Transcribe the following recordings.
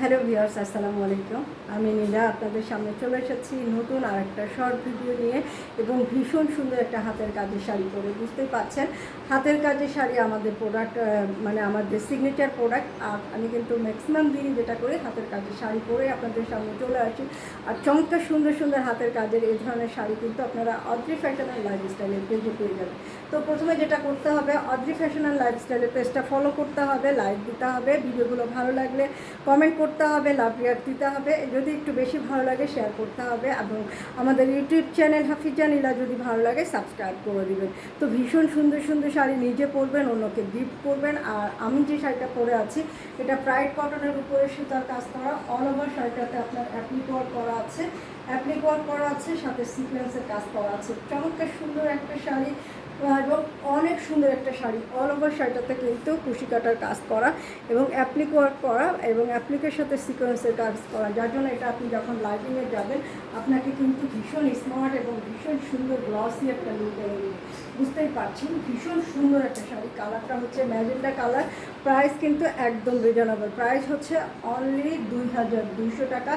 Hello viewers, আসসালামু আলাইকুম। আমি নীলা, আপনাদের সামনে চলে এসেছি নতুন আর একটা শর্ট ভিডিও নিয়ে এবং ভীষণ সুন্দর একটা হাতের কাজের শাড়ি পরে, বুঝতেই পাচ্ছেন? হাতের কাজের শাড়ি আমাদের প্রোডাক্ট মানে আমাদের সিগনেচার প্রোডাক্ট আর আমি কিন্তু ম্যাক্সিমাম দিনই যেটা করি, হাতের কাজের শাড়ি পরে আপনাদের সামনে চলে আসি। আর চমৎকার সুন্দর সুন্দর হাতের কাজের এই ধরনের শাড়ি কিন্তু আপনারা অদ্রি ফ্যাশন অ্যান্ড লাইফস্টাইলের পেজে পেয়ে যাবেন। তো প্রথমে যেটা করতে হবে অদ্রি ফ্যাশন অ্যান্ড লাইফস্টাইলের পেজটা ফলো করতে হবে লাইক দিতে হবে। ভিডিওগুলো ভালো লাগলে কমেন্ট করতে হবে লাভ রিয়াক্ট দিতে হবে, যদি একটু বেশি ভালো লাগে শেয়ার করতে হবে এবং আমাদের ইউটিউব চ্যানেল হাফিজা নীলা যদি ভালো লাগে সাবস্ক্রাইব করে দিবেন। তো ভীষণ সুন্দর সুন্দর শাড়ি নিজে পরবেন, অন্যকে গিফট করবেন আর আমি যে শাড়িটা পরে আছি, এটা প্রাইড কটনের উপরে সুতার কাজ করা অল ওভার শাড়িটাতে আপনার অ্যাপ্লিক ওয়ার্ক করা আছে অ্যাপ্লিক ওয়ার্ক করা আছে, সাথে সিকোয়েন্সের কাজ করা আছে। চমৎকার সুন্দর একটা শাড়ি এবং অনেক সুন্দর একটা শাড়ি অল ওভার শাড়িটাতে কিন্তু কুশি কাটার কাজ করা এবং অ্যাপ্লিক ওয়ার্ক করা এবং অ্যাপ্লিকের সাথে সিকোয়েন্সের কাজ করা। যার জন্য এটা আপনি যখন লাইটিংয়ে যাবেন, আপনাকে কিন্তু ভীষণ স্মার্ট এবং ভীষণ সুন্দর গ্লসি একটা লুক বুঝতেই পারছেন? ভীষণ সুন্দর একটা শাড়ি। কালারটা হচ্ছে ম্যাজেন্ডা কালার। প্রাইস কিন্তু একদম রিজনেবল প্রাইস হচ্ছে অনলি দুই হাজার দুইশো টাকা।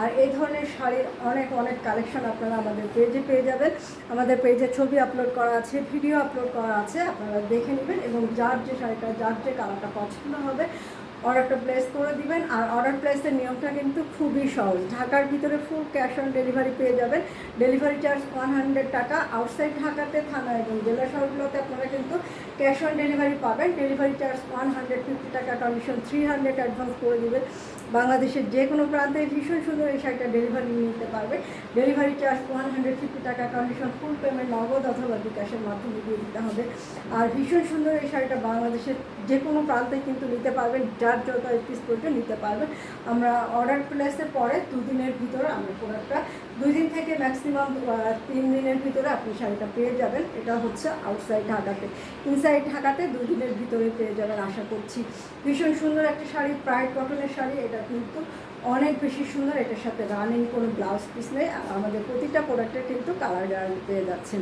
আর এই ধরনের শাড়ির অনেক অনেক কালেকশন আপনারা আমাদের পেজে পেয়ে যাবেন। আমাদের পেজে ছবি আপলোড করা আছে ভিডিও আপলোড করা আছে, আপনারা দেখে নেবেন এবং যার যে শাড়িটা, যার যে কালারটা পছন্দ হবে অর্ডারটা প্লেস করে দিবেন আর অর্ডার প্লেসের নিয়মটা কিন্তু খুবই সহজ। ঢাকার ভিতরে ফুল ক্যাশ অন ডেলিভারি পেয়ে যাবেন। ডেলিভারি চার্জ ওয়ান হান্ড্রেড টাকা। আউটসাইড ঢাকাতে, থানা এবং জেলা শহরগুলোতে আপনারা কিন্তু ক্যাশ অন ডেলিভারি পাবেন। Delivery charge one hundred fifty টাকা কমিশন থ্রি হান্ড্রেড অ্যাডভান্স করে দেবেন। বাংলাদেশের যে কোনো প্রান্তে ভীষণ সুন্দর এই শাড়িটা ডেলিভারি নিতে পারবে। Delivery charge one hundred fifty টাকা কন্ডিশন ফুল পেমেন্ট নগদ অথবা বিকাশের মাধ্যমে দিয়ে দিতে হবে। আর ভীষণ সুন্দর এই শাড়িটা বাংলাদেশের যে কোনো প্রান্তে কিন্তু নিতে পারবেন। যার যত পিস পর্যন্ত নিতে পারবেন আমরা অর্ডার প্লেসের পরে দুদিনের ভিতরে আমরা প্রোডাক্টটা দুই দিন থেকে ম্যাক্সিমাম তিন দিনের ভিতরে আপনি শাড়িটা পেয়ে যাবেন। এটা হচ্ছে আউটসাইড ঢাকাতে। ইনসাইড ঢাকাতে দুই দিনের ভিতরে পেয়ে যাবেন আশা করছি। ভীষণ সুন্দর একটা শাড়ি প্রাইড কটনের শাড়ি। এটা কিন্তু অনেক বেশি সুন্দর। এটার সাথে রানিং কোনো ব্লাউজ পিস নেই। আমাদের প্রতিটা প্রোডাক্টের কিন্তু কালার গ্যারান্টি পেয়ে যাচ্ছেন।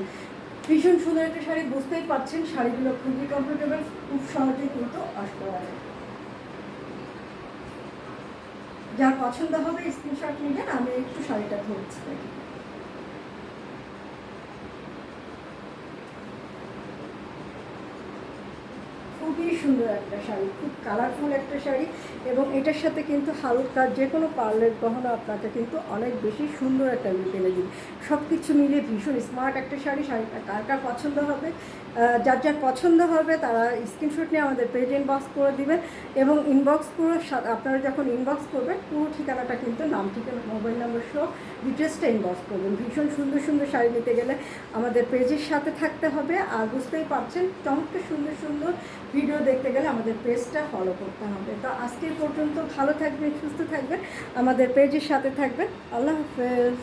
ভীষণ সুন্দর একটা শাড়ি। বুঝতেই পারছেন, শাড়িগুলো খুবই কমফোর্টেবল খুব সহজেই কিন্তু করা যায়। যার পছন্দ হবে স্ক্রিনশট নেবেন আমি একটু শাড়িটা ধরছি খুবই সুন্দর একটা শাড়ি, খুব কালারফুল একটা শাড়ি এবং এটার সাথে কিন্তু হালকা যে কোনো পার্লের গহনা আপনাকে কিন্তু অনেক বেশি সুন্দর একটা লুক এনে দিবে। সব কিছু মিলিয়ে ভীষণ স্মার্ট একটা শাড়ি, শাড়িটা কার কার পছন্দ হবে? যার যার পছন্দ হবে তারা স্ক্রিনশট নিয়ে আমাদের পেজ ইনবক্স করে দিবেন এবং ইনবক্স করে আপনারা যখন ইনবক্স করবেন, পুরো ঠিকানাটা কিন্তু নাম, ঠিকানা মোবাইল নাম্বার সহ ডিটেলসটা ইনবক্স করবেন। ভীষণ সুন্দর সুন্দর শাড়ি নিতে গেলে আমাদের পেজের সাথে থাকতে হবে। আর বুঝতেই পারছেন, চমৎকার সুন্দর সুন্দর ভিডিও দেখতে গেলে আমাদের পেজটা ফলো করতে হবে। তো আজকে পর্যন্ত ভালো থাকবেন, সুস্থ থাকবেন। আমাদের পেজের সাথে থাকবেন। আল্লাহ হাফেজ।